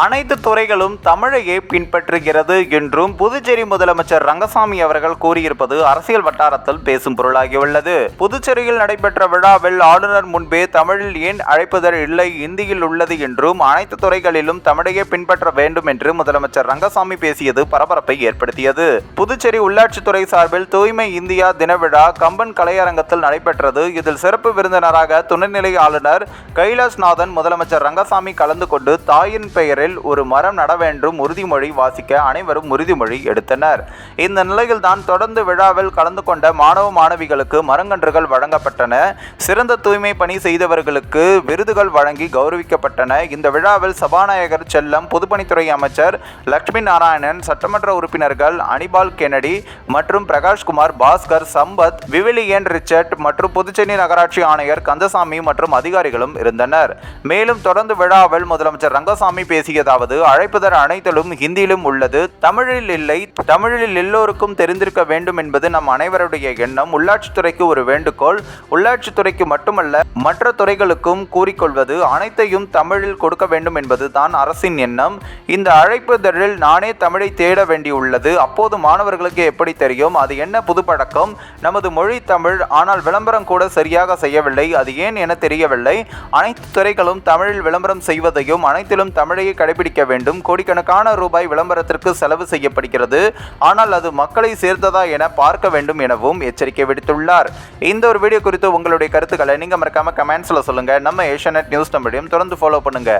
அனைத்து துறைகளும் தமிழையே பின்பற்றுகிறது என்றும் புதுச்சேரி முதலமைச்சர் ரங்கசாமி அவர்கள் கூறியிருப்பது அரசியல் வட்டாரத்தில் பேசும் பொருளாகியுள்ளது. புதுச்சேரியில் நடைபெற்ற விழாவில் ஆளுநர் முன்பே தமிழில் ஏன் அழைப்பதர் இல்லை இந்தியில் உள்ளது என்றும் அனைத்து துறைகளிலும் தமிழையே பின்பற்ற வேண்டும் என்று முதலமைச்சர் ரங்கசாமி பேசியது பரபரப்பை ஏற்படுத்தியது. புதுச்சேரி உள்ளாட்சித்துறை சார்பில் தூய்மை இந்தியா தின விழா கம்பன் கலையரங்கத்தில் நடைபெற்றது. இதில் சிறப்பு விருந்தினராக துணைநிலை ஆளுநர் கைலாஷ்நாதன் முதலமைச்சர் ரங்கசாமி கலந்து கொண்டு தாயின் பெயரில் ஒரு மரம் நட வேண்டும் உறுதிமொழி வாசிக்க அனைவரும் உறுதிமொழி எடுத்தனர். இந்த நிலையில் தான் தொடர்ந்து விழாவில் கலந்து கொண்ட மாணவ மாணவிகளுக்கு மரங்கன்றுகள் வழங்கப்பட்டன. சிறந்த தூய்மை பணி செய்தவர்களுக்கு விருதுகள் வழங்கி கௌரவிக்கப்பட்டன. இந்த விழாவில் சபாநாயகர் செல்லம் பொதுப்பணித்துறை அமைச்சர் லட்சுமி நாராயணன் சட்டமன்ற உறுப்பினர்கள் அனிபால் கெனடி மற்றும் பிரகாஷ்குமார் பாஸ்கர் சம்பத் விவிலியன் ரிச்சர்ட் மற்றும் புதுச்சேரி நகராட்சி ஆணையர் கந்தசாமி மற்றும் அதிகாரிகளும் இருந்தனர். மேலும் தொடர்ந்து விழாவில் முதலமைச்சர் ரங்கசாமி பேசியதாவது அழைப்புதர் அனைத்திலும் ஹிந்தியிலும் உள்ளது. தமிழில் இல்லை தமிழில் எல்லோருக்கும் தெரிந்திருக்க வேண்டும் என்பது நம் அனைவருடைய எண்ணம். உள்ளாட்சித்துறைக்கு ஒரு வேண்டுகோள். உள்ளாட்சித்துறைக்கு மட்டுமல்ல மற்ற துறைகளுக்கும் கூறிக்கொள்வது அனைத்தையும் தமிழில் கொடுக்க வேண்டும் என்பது தான் அரசின் எண்ணம். இந்த அழைப்புதழில் நானே தமிழை தேட வேண்டியுள்ளது. அப்போது மாணவர்களுக்கு எப்படி தெரியும்? அது என்ன புதுப்பழக்கம் நமது மொழி தமிழ் ஆனால் விளம்பரம் கூட சரியாக செய்யவில்லை. அது ஏன் என தெரியவில்லை. அனைத்து துறைகளும் தமிழில் விளம்பரம் செய்வதையும் அனைத்திலும் தமிழையே கடைபிடிக்க வேண்டும். கோடிக்கணக்கான ரூபாய் விளம்பரத்திற்கு செலவு செய்யப்படுகிறது. ஆனால் அது மக்களை சேர்ந்ததா என பார்க்க வேண்டும் எனவும் எச்சரிக்கை விடுத்துள்ளார். இந்த ஒரு வீடியோ குறித்து உங்களுடைய கருத்துக்களை நீங்க மறக்காம கமெண்ட்ஸ்ல சொல்லுங்க. நம்ம ஏஷியானெட் நியூஸ் நம்மளையும் தொடர்ந்து ஃபாலோ பண்ணுங்க.